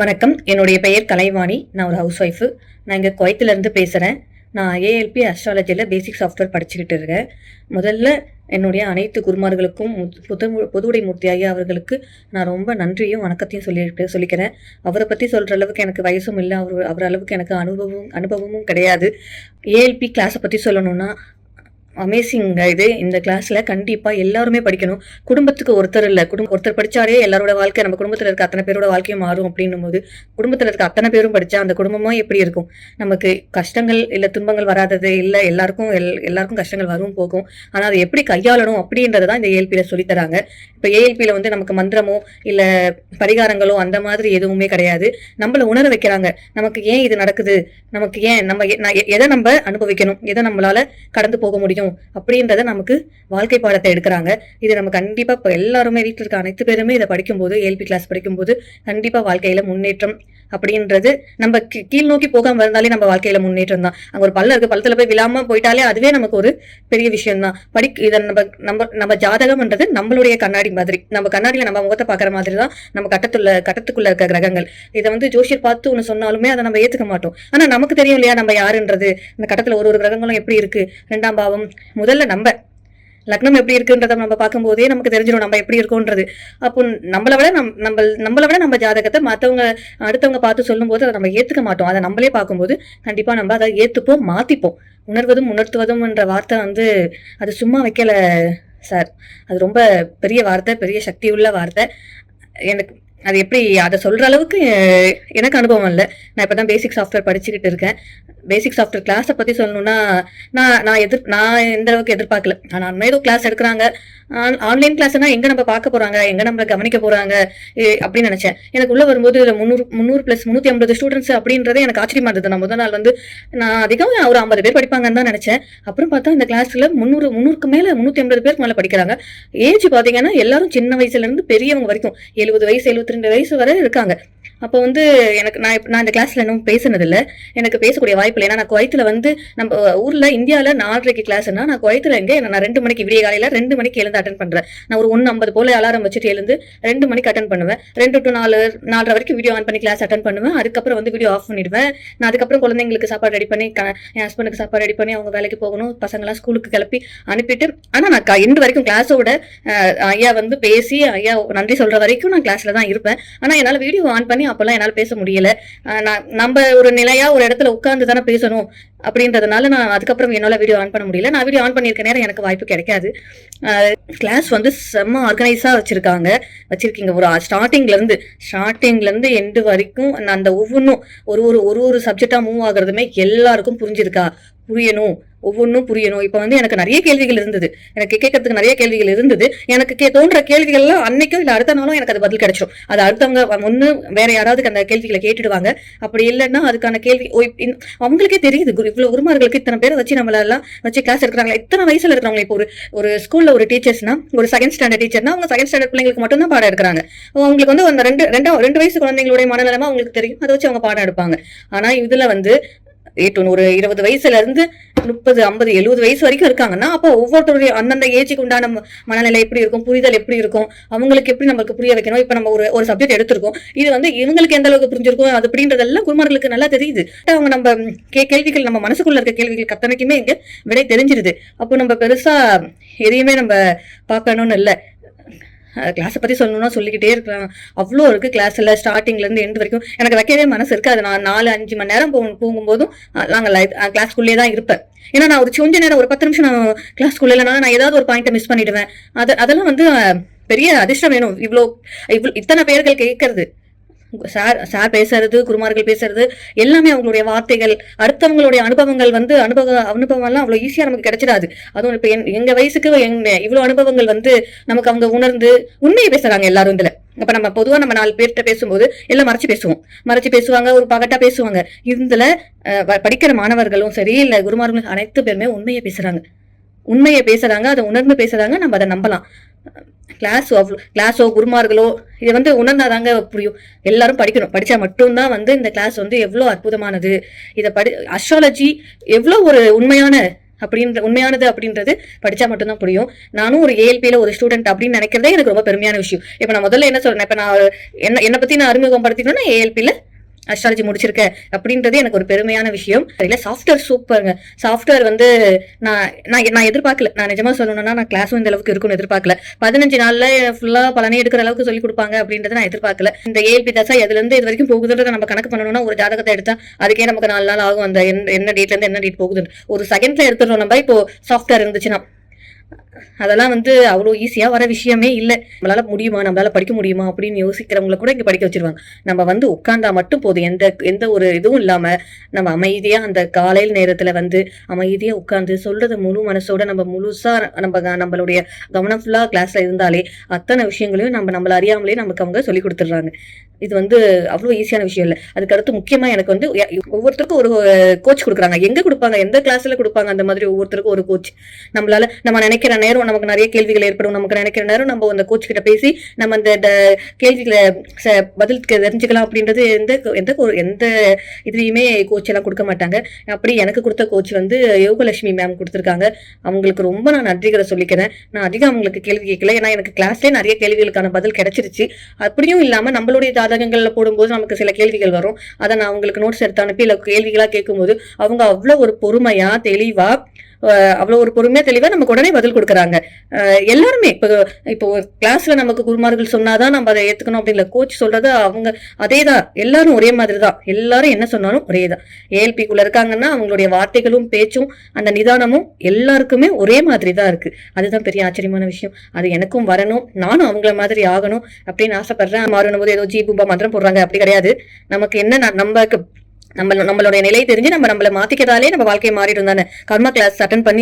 வணக்கம். என்னுடைய பெயர் கலைவாணி. நான் ஒரு ஹவுஸ் ஒய்ஃபு நான் இங்கே குவைத்திலேருந்து பேசுகிறேன் நான் ஏஎல்பி அஸ்ட்ராலஜியில் பேசிக் சாஃப்ட்வேர் படிச்சுக்கிட்டு இருக்கேன். முதல்ல என்னுடைய அனைத்து குருமார்களுக்கும் மு- புது புதுவுடை மூர்த்தி ஐயா அவர்களுக்கு நான் ரொம்ப நன்றியும் வணக்கத்தையும் சொல்லிட்டு சொல்லிக்கிறேன். அவரை பற்றி சொல்கிற அளவுக்கு எனக்கு வயசும் இல்லை. அவர் அவர் அளவுக்கு எனக்கு அனுபவம் அனுபவமும் கிடையாது. ஏஎல்பி கிளாஸை பற்றி சொல்லணும்னா அமேசிங் இது. இந்த கிளாஸில் கண்டிப்பாக எல்லாருமே படிக்கணும். குடும்பத்துக்கு ஒருத்தர் இல்லை. குடும்பம் ஒருத்தர் படிச்சாலே எல்லாரோட வாழ்க்கை நம்ம குடும்பத்தில் இருக்க அத்தனை பேரோட வாழ்க்கையும் மாறும் அப்படின்னும் போது குடும்பத்தில் இருக்க அத்தனை பேரும் படிச்சா அந்த குடும்பமும் எப்படி இருக்கும்? நமக்கு கஷ்டங்கள் இல்லை துன்பங்கள் வராதது இல்லை எல்லாருக்கும் எல் எல்லாருக்கும் கஷ்டங்கள் வரும் போகும். ஆனால் அதை எப்படி கையாளணும் அப்படின்றத தான் இந்த ஏஎல்பியில் சொல்லித்தராங்க இப்போ ஏஎல்பியில் வந்து நமக்கு மந்திரமோ இல்லை பரிகாரங்களோ அந்த மாதிரி எதுவுமே கிடையாது. நம்மள உணர வைக்கிறாங்க. நமக்கு ஏன் இது நடக்குது? நமக்கு ஏன் நம்ம எ- எ- எதை நம்ம அனுபவிக்கணும்? எதை நம்மளால கடந்து போக முடியும்? அப்படின்றத நமக்கு வாழ்க்கை பாடத்தை எடுக்கிறாங்க. இது நம்ம கண்டிப்பா இப்போ எல்லாருமே வீட்டில் இருக்க அனைத்து பேருமே இதை படிக்கும்போது ஏல்பி கிளாஸ் படிக்கும்போது கண்டிப்பா வாழ்க்கையில முன்னேற்றம் அப்படின்றது நம்ம கீ- கீழ் நோக்கி போகாம இருந்தாலே நம்ம வாழ்க்கையில முன்னேற்றம் தான். அங்க ஒரு பள்ளம் இருக்கு. பள்ளத்துல போய் விழாம போயிட்டாலே அதுவே நமக்கு ஒரு பெரிய விஷயம் தான். படி இதை நம்ம நம்ம நம்ம ஜாதகம்ன்றது நம்மளுடைய கண்ணாடி மாதிரி. நம்ம கண்ணாடியில நம்ம முகத்தை பாக்குற மாதிரி தான் நம்ம கட்டத்துள்ள கட்டத்துக்குள்ள இருக்க கிரகங்கள். இதை வந்து ஜோஷியர் பார்த்து ஒன்று சொன்னாலுமே அதை நம்ம ஏத்துக்க மாட்டோம். ஆனா நமக்கு தெரியும் இல்லையா நம்ம யாருன்றது? இந்த கட்டத்துல ஒரு ஒரு கிரகங்களும் எப்படி இருக்கு? ரெண்டாம் பாவம். முதல்ல நம்ம லக்னம் எப்படி இருக்குன்றத நம்ம பார்க்கும்போதே நமக்கு தெரிஞ்சிடும் நம்ம எப்படி இருக்கோன்றது. அப்போ நம்மளை விட நம் நம்ம நம்மளை விட நம்ம ஜாதகத்தை மற்றவங்க அடுத்தவங்க பார்த்து சொல்லும்போது அதை நம்ம ஏற்றுக்க மாட்டோம். அதை நம்மளே பார்க்கும்போது கண்டிப்பாக நம்ம அதை ஏற்றுப்போம் மாற்றிப்போம் உணர்வதும் உணர்த்துவதும் என்ற வார்த்தை வந்து அது சும்மா வைக்கல சார். அது ரொம்ப பெரிய வார்த்தை பெரிய சக்தி உள்ள வார்த்தை. எனக்கு அது எப்படி அதை சொல்கிற அளவுக்கு எனக்கு அனுபவம் இல்லை. நான் இப்போ தான் பேசிக் சாஃப்ட்வேர் படிச்சுக்கிட்டு இருக்கேன். பேசிக் சாஃப்ட்வேர் கிளாஸை பற்றி சொல்லணும்னா நான் நான் எதிர் நான் எந்த அளவுக்கு எதிர்பார்க்கல. நான் ஏதோ கிளாஸ் எடுக்கிறாங்க. ஆன்லைன் கிளாஸ்னா எங்கே நம்ம பார்க்க போகிறாங்க எங்கே நம்மளை கவனிக்க போகிறாங்க அப்படின்னு நினச்சேன். எனக்கு உள்ளே வரும்போது இதில் முந்நூறு முந்நூறு ப்ளஸ் முந்நூற்றி ஐம்பது ஸ்டூடெண்ட்ஸ் அப்படின்றதே எனக்கு ஆச்சரியமாக இருந்தது. நான் முதல் நாள் வந்து நான் அதிகம் ஒரு ஐம்பது பேர் படிப்பாங்கன்னு தான் நினச்சேன். அப்புறம் பார்த்தா இந்த கிளாஸில் முந்நூறு முந்நூறுக்கு மேலே முந்நூற்றி ஐம்பது பேருக்கு மேலே படிக்கிறாங்க. ஏஜ் பார்த்தீங்கன்னா எல்லாரும் சின்ன வயசுலேருந்து பெரியவங்க வரைக்கும். எழுபது வயசு எழுபத்தி ரெண்டு வயசு வரை இருக்காங்க. அப்போ வந்து எனக்கு நான் நான் இந்த கிளாஸில் இன்னும் பேசினதில்லை. எனக்கு பேசக்கூடிய வாய்ப்பு இல்லை ஏன்னா நான் குவைத்தில் வந்து நம்ம ஊர்ல இந்தியாவில் நாலரைக்கு கிளாஸ்னா நான் குவைத்தில் எங்கே நான் ரெண்டு மணிக்கு விடிய காலையில ரெண்டு மணிக்கு எழுந்து அட்டன் பண்றேன். நான் ஒரு ஒன்று ஐம்பது போல அலாரம் வச்சுட்டு எழுந்து ரெண்டு மணிக்கு அட்டன் பண்ணுவேன். ரெண்டு டு நாலு நாலரை வரைக்கும் வீடியோ ஆன் பண்ணி கிளாஸ் அட்டன் பண்ணுவேன். அதுக்கப்புறம் வந்து வீடியோ ஆஃப் பண்ணிடுவேன். நான் அதுக்கப்புறம் குழந்தைங்களுக்கு சாப்பாடு ரெடி பண்ணி என் ஹஸ்பண்டுக்கு சாப்பாடு ரெடி பண்ணி அவங்க வேலைக்கு போகணும். பசங்களாம் ஸ்கூலுக்கு கிளப்பி அனுப்பிட்டு ஆனால் நான் இன்று வரைக்கும் கிளாஸோட ஐயா வந்து பேசி ஐயா நன்றி சொல்ற வரைக்கும் நான் கிளாஸ்ல தான் இருப்பேன். ஆனா என்னால வீடியோ ஆன் பண்ணி அப்பெல்லாம் என்னால பேச முடியல. நான் நம்ம ஒரு நிலையா ஒரு இடத்துல உட்கார்ந்து தானே பேசணும் அப்படின்றதுனால நான் அதுக்கப்புறம் என்னால வீடியோ ஆன் பண்ண முடியல. நான் வீடியோ ஆன் பண்ணியிருக்க நேரம் எனக்கு வாய்ப்பு கிடைக்காது. கிளாஸ் வந்து செம்ம ஆர்கனைஸா வச்சிருக்காங்க. வச்சிருக்கீங்க. ஒரு ஸ்டார்டிங்ல இருந்து இருந்து எண்டு வரைக்கும் அந்த ஒவ்வொன்றும் ஒரு ஒரு ஒரு ஒரு சப்ஜெக்டாக மூவ் ஆகுறதுமே எல்லாருக்கும் புரிஞ்சிருக்கா. புரியணும். ஒவ்வொன்றும் புரியணும். இப்போ வந்து எனக்கு நிறைய கேள்விகள் இருந்தது. எனக்கு கேட்கறதுக்கு நிறைய கேள்விகள் இருந்தது. எனக்கு கே தோன்ற கேள்விகள்லாம் அன்னைக்கும் இல்லை அடுத்த நாளும் எனக்கு அது பதில் கிடைச்சிடும் அது அடுத்தவங்க ஒன்று வேற யாராவது அந்த கேள்விகளை கேட்டுடுவாங்க. அப்படி இல்லைன்னா அதுக்கான கேள்வி அவங்களுக்கே தெரியுது. குரு இவ்வளோ குருமார்களுக்கு இத்தனை பேரை வச்சு நம்மளெல்லாம் வச்சு கிளாஸ் எடுக்கிறாங்க இத்தனை வயசில் இருக்கிறவங்க இப்போ ஒரு ஒரு ஸ்கூலில் ஒரு டீச்சர்ஸ்னா ஒரு செகண்ட் ஸ்டாண்டர்ட் டீச்சர்னா அவங்க செகண்ட் ஸ்டாண்டர்ட் பிள்ளைங்களுக்கு மட்டும் தான் பாடம் எடுக்கிறாங்க. அவங்களுக்கு வந்து அந்த ரெண்டு ரெண்டு ரெண்டு வயசு குழந்தைங்களுடைய மனநலமாக அவங்களுக்கு தெரியும். அதை வச்சு அவங்க பாடம் எடுப்பாங்க. ஆனால் இதில் வந்து எட்டு ஒரு இருபது வயசுல இருந்து முப்பது ஐம்பது எழுபது வயசு வரைக்கும் இருக்காங்கன்னா அப்போ ஒவ்வொருத்தருடைய அந்தந்த ஏஜுக்கு உண்டான மனநிலை எப்படி இருக்கும் புரிதல் எப்படி இருக்கும் அவங்களுக்கு எப்படி நம்மளுக்கு புரிய வைக்கணும் இப்போ நம்ம ஒரு ஒரு சப்ஜெக்ட் எடுத்திருக்கோம் இது வந்து இவங்களுக்கு எந்த அளவுக்கு புரிஞ்சிருக்கும் அது அப்படின்றதெல்லாம் குருமார்களுக்கு நல்லா தெரியுது. அவங்க நம்ம கே கேள்விகள் நம்ம மனசுக்குள்ள இருக்க கேள்விகள் கத்தனைக்குமே இங்க விடை தெரிஞ்சிருது. அப்போ நம்ம பெருசா எதையுமே நம்ம பார்க்கணும்னு இல்லை. கிளாஸை பற்றி சொல்லணும்னா சொல்லிக்கிட்டே இருக்கலாம். அவ்வளோ இருக்குது கிளாஸில் ஸ்டார்டிங்லேருந்து எண்டு வரைக்கும். எனக்கு வைக்கவே மனசு இருக்குது. அது நான் நாலு அஞ்சு மணி நேரம் போ போகும்போதும் நாங்கள் லைஃப் கிளாஸ்க்குள்ளே தான் இருப்பேன். ஏன்னா நான் ஒரு கொஞ்ச நேரம் ஒரு பத்து நிமிஷம் நான் கிளாஸ்க்குள்ளே இல்லைனா நான் ஏதாவது ஒரு பாயிண்ட்டை மிஸ் பண்ணிடுவேன். அது அதெல்லாம் வந்து பெரிய அதிர்ஷ்டம் வேணும். இவ்வளோ இவ்வளோ இத்தனை பேர்கள் கேட்கறது. சார் சார் பேசுறது குருமார்கள் பேசுறது எல்லாமே அவங்களுடைய வார்த்தைகள் அடுத்தவங்களுடைய அனுபவங்கள் வந்து அனுபவ அனுபவம் எல்லாம் அவ்வளோ ஈஸியாக நமக்கு கிடைச்சிடாது. அதுவும் இப்போ எங்க வயசுக்கு எங்க இவ்வளோ அனுபவங்கள் வந்து நமக்கு அவங்க உணர்ந்து உண்மையை பேசுறாங்க எல்லாரும் இதுல. அப்ப நம்ம பொதுவா நம்ம நாலு பேர்கிட்ட பேசும்போது எல்லாம் மறைச்சு பேசுவோம். மறைச்சு பேசுவாங்க ஒரு பகட்டா பேசுவாங்க. இதுல படிக்கிற மாணவர்களும் சரி இல்ல குருமார்களும் அனைத்து பேருமே உண்மையை பேசுறாங்க. உண்மையை பேசுறாங்க அதை உணர்ந்து பேசுறாங்க நம்ம அதை நம்பலாம். கிளாஸ் அவ்வளோ கிளாஸோ குருமார்களோ இதை வந்து உணர்ந்தாதாங்க புரியும். எல்லாரும் படிக்கணும். படித்தா மட்டும்தான் வந்து இந்த கிளாஸ் வந்து எவ்வளோ அற்புதமானது. இதை படி அஸ்ட்ராலஜி எவ்வளோ ஒரு உண்மையான அப்படின்ற உண்மையானது அப்படின்றது படித்தா மட்டும்தான் புரியும். நானும் ஒரு ஏஎல்பியில் ஒரு ஸ்டூடெண்ட் அப்படின்னு நினைக்கிறதே எனக்கு ரொம்ப பெருமையான விஷயம். இப்போ நான் முதல்ல என்ன சொல்கிறேன் இப்போ நான் என்ன என்னை பற்றி நான் அறிமுகப்படுத்திக்கணும்னா ஏஎல்பியில் அஸ்ட்ராலஜி முடிச்சிருக்கேன் அப்படின்றது எனக்கு ஒரு பெருமையான விஷயம். இல்லை சாஃப்ட்வேர் சூப்பருங்க சாஃப்ட்வேர் வந்து நான் நான் நான் எதிர்பார்க்கல. நான் நிஜமா சொல்லணும்னா நான் கிளாஸும் இந்த அளவுக்கு இருக்கும்னு எதிர்பார்க்கல. பதினஞ்சு நாள்ல ஃபுல்லா பலனே எடுக்கிற அளவுக்கு சொல்லி கொடுப்பாங்க அப்படின்றத நான் எதிர்பார்க்கல. இந்த ஏஎல்பி தசா எதுல இருந்து இது வரைக்கும் போகுதுன்றத நம்ம கணக்கு பண்ணணும்னா ஒரு ஜாதகத்தை எடுத்தா அதுக்கே நமக்கு நாலு நாள் ஆகும். அந்த என்ன- டேட்லேருந்து டேட்ல இருந்து என்ன டேட் போகுதுன்னு. ஒரு செகண்ட்ல எடுத்துடுறோம் நம்ம. இப்போ சாஃப்ட்வேர் இருந்துச்சுன்னா. அதெல்லாம் வந்து அவ்வளோ ஈஸியா வர விஷயமே இல்லை. நம்மளால முடியுமா? நம்மளால படிக்க முடியுமா? அப்படின்னு யோசிக்கிறவங்கள கூட இங்க படிக்க வச்சிருவாங்க. நம்ம வந்து உட்காந்தா மட்டும் போதும். எந்த எந்த ஒரு இதுவும் இல்லாம நம்ம அமைதியா அந்த காலையில் நேரத்துல வந்து அமைதியா உட்கார்ந்து சொல்றது முழு மனசோட நம்ம முழுசா நம்ம நம்மளுடைய கவனம் ஃபுல்லா கிளாஸ்ல இருந்தாலே அத்தனை விஷயங்களையும் நம்ம நம்மள அறியாமலே நமக்கு அவங்க சொல்லி கொடுத்துட்றாங்க. இது வந்து அவ்வளோ ஈஸியான விஷயம் இல்லை. அதுக்கு அடுத்து முக்கியமா எனக்கு வந்து ஒவ்வொருத்தருக்கும் ஒரு கோச் கொடுக்குறாங்க. எங்க கொடுப்பாங்க? எந்த கிளாஸ்ல கொடுப்பாங்க? அந்த மாதிரி ஒவ்வொருத்தருக்கும் ஒரு கோச் நம்மளால நம்ம நினைக்கிற நேரம் நமக்கு நிறைய கேள்விகள் ஏற்படும். நமக்கு நினைக்கிற நேரம் நம்ம அந்த கோச் கிட்ட பேசி நம்ம அந்த கேள்விகளை ச- பதில் தெரிஞ்சுக்கலாம் அப்படின்றது எந்த எந்த எந்த இதுலையுமே கோச் எல்லாம் கொடுக்க மாட்டாங்க. அப்படி எனக்கு கொடுத்த கோச் வந்து யோகலட்சுமி மேம் கொடுத்துருக்காங்க. அவங்களுக்கு ரொம்ப நான் நன்றிகளை சொல்லிக்கிறேன். நான் அதிகம் அவங்களுக்கு கேள்வி கேட்கல. ஏன்னா எனக்கு கிளாஸ்லேயே நிறைய கேள்விகளுக்கான பதில் கிடைச்சிருச்சு. அப்படியும் இல்லாம நம்மளுடைய ஜாதகங்களில் போடும்போது நமக்கு சில கேள்விகள் வரும். அதை நான் அவங்களுக்கு நோட்ஸ் எடுத்து அனுப்பி இல்லை கேள்விகளாக கேட்கும்போது அவங்க அவ்வளோ ஒரு பொறுமையா தெளிவா அவ்வளோ ஒரு பொறுமையாக தெளிவாக நமக்கு உடனே பதில் கொடுக்குறாங்க. எல்லாருமே இப்போ இப்போ கிளாஸ்ல நமக்கு குருமார்கள் சொன்னாதான் நம்ம அதை ஏற்றுக்கணும் அப்படிங்கிற கோச் சொல்றது அவங்க அதே தான் எல்லாரும் ஒரே மாதிரி தான் எல்லாரும் என்ன சொன்னாலும் ஒரே தான் ஏஎல்பிக்குள்ள இருக்காங்கன்னா அவங்களுடைய வார்த்தைகளும் பேச்சும் அந்த நிதானமும் எல்லாருக்குமே ஒரே மாதிரி தான் இருக்கு. அதுதான் பெரிய ஆச்சரியமான விஷயம். அது எனக்கும் வரணும் நானும் அவங்கள மாதிரி ஆகணும் அப்படின்னு ஆசைப்படுறேன். மாறணும் போது ஏதோ ஜி பூம்பா மந்திரம் போடுறாங்க. அப்படி கிடையாது. நமக்கு என்ன நம்ம நமக்கு நம்ம நம்மளுடைய நிலை தெரிஞ்சு நம்ம நம்மளை மாத்திக்கிறதாலே நம்ம வாழ்க்கை மாறிடும் தானே கர்மா கிளாஸ் அட்டன் பண்ணி